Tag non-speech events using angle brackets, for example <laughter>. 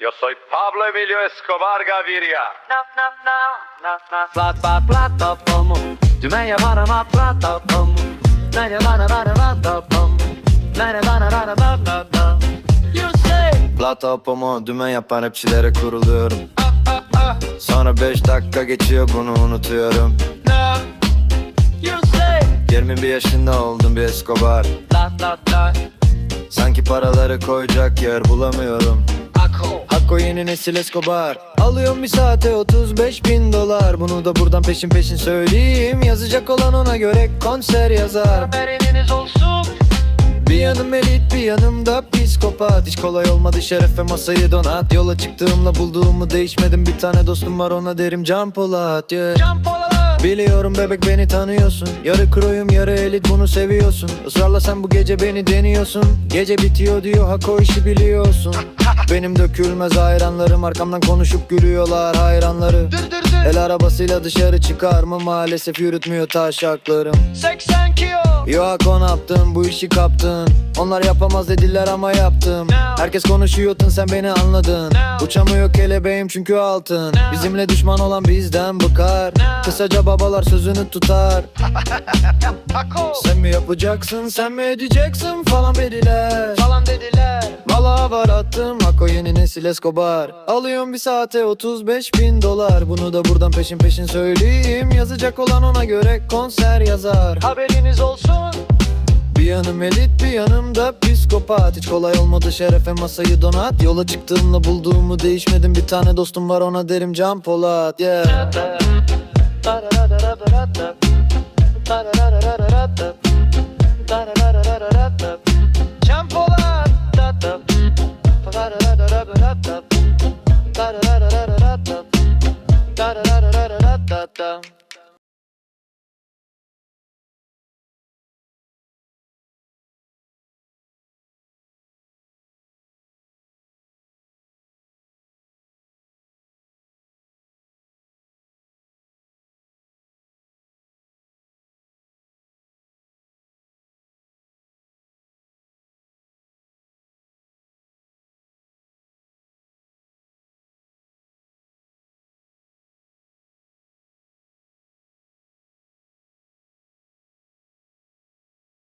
Yo soy Pablo Emilio Escobar Gaviria. Plat plat plat pom Dümen yapana mat plat pom Nere bana bana bana pom Nere bana bana bana pom You say. Plata pomo dümen yapan rapçilere kuruluyorum. Ah ah ah Sonra 5 dakika geçiyor bunu unutuyorum. No You say. 21 yaşında oldum bir Escobar. Plat plat plat Sanki paraları koyacak yer bulamıyorum Hakko yeni nesil Escobar. Alıyorum bir saate 35 bin dolar. Bunu da buradan peşin peşin söyleyeyim. Yazacak olan ona göre konser yazar. Haberiniz olsun. Bir yanım elit bir yanımda psikopat. Hiç kolay olmadı şerefe masayı donat. Yola çıktığımla bulduğumu değişmedim. Bir tane dostum var ona derim Can Polat yeah. Can Polat Biliyorum bebek beni tanıyorsun. Yarı kroyum yarı elit bunu seviyorsun. Israrla sen bu gece beni deniyorsun. Gece bitiyor diyor hak o işi biliyorsun. Benim dökülmez hayranlarım Arkamdan konuşup gülüyorlar hayranları. Dır dır dır. El arabasıyla dışarı çıkar mı? Maalesef yürütmüyor taşaklarım. 80 kilo Yok on yaptın? Bu işi kaptın. Onlar yapamaz dediler ama yaptım. Herkes konuşuyordun sen beni anladın. Uçamıyor kelebeğim çünkü altın. Bizimle düşman olan bizden bıkar. Kısaca babalar sözünü tutar. <laughs> Sen mi yapacaksın sen mi edeceksin falan dediler. Falan dediler. Valla var attım Hako yeni nesil Escobar. Alıyorum bir saate 35 bin dolar. Bunu da buradan peşin peşin söyleyeyim. Yazacak olan ona göre konser yazar. Haberiniz olsun Bir yanım elit bir yanım da psikopat Hiç kolay olmadı şerefe masayı donat Yola çıktığımda bulduğumu değişmedim Bir tane dostum var ona derim Can Polat yeah. Polat.